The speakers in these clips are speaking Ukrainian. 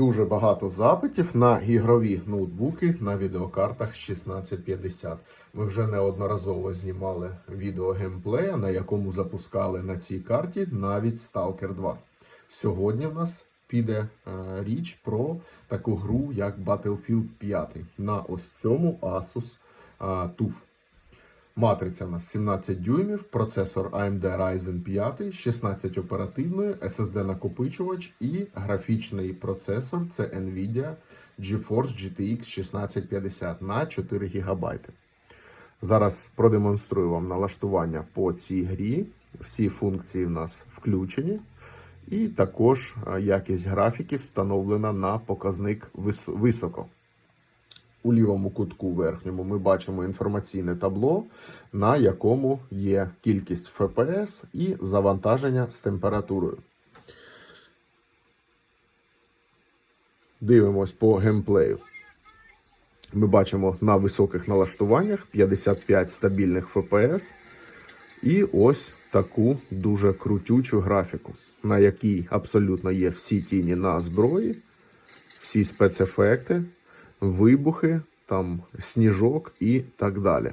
Дуже багато запитів на ігрові ноутбуки на відеокартах 1650. Ми вже неодноразово знімали відео геймплея, на якому запускали на цій карті навіть Stalker 2. Сьогодні в нас піде е, річ про таку гру, як Battlefield 5 на ось цьому Asus е, TUF. Матриця у нас 17 дюймів, процесор AMD Ryzen 5, 16 оперативної, SSD накопичувач і графічний процесор це Nvidia GeForce GTX 1650 на 4 ГБ. Зараз продемонструю вам налаштування по цій грі. Всі функції в нас включені. І також е, якість графіки встановлена на показник високо. У лівому кутку верхньому ми бачимо інформаційне табло, на якому є кількість FPS і завантаження з температурою. Дивимось по геймплею. Ми бачимо на високих налаштуваннях 55 стабільних FPS. І ось таку дуже крутючу графіку, на якій абсолютно є всі тіні на зброї, всі спецефекти, вибухи, там сніжок і так далі.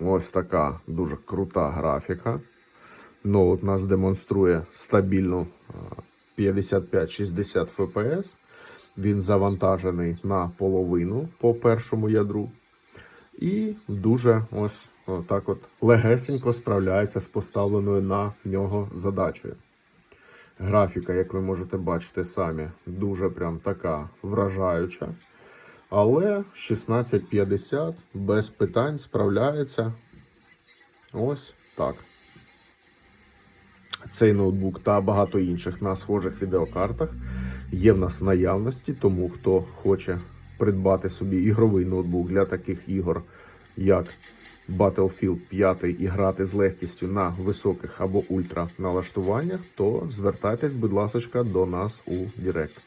Ось така дуже крута графіка. Ноут нас демонструє стабільну а, 55-60 FPS. Він завантажений на половину по першому ядру. І дуже ось так от легесенько справляється з поставленою на нього задачею. Графіка, як ви можете бачити самі, дуже прям така вражаюча. Але 1650 без питань справляється. Ось так. Цей ноутбук та багато інших на схожих відеокартах є в нас в наявності, тому хто хоче придбати собі ігровий ноутбук для таких ігор, як Battlefield 5 і грати з легкістю на високих або ультра налаштуваннях, то звертайтесь, будь ласка, до нас у Директ.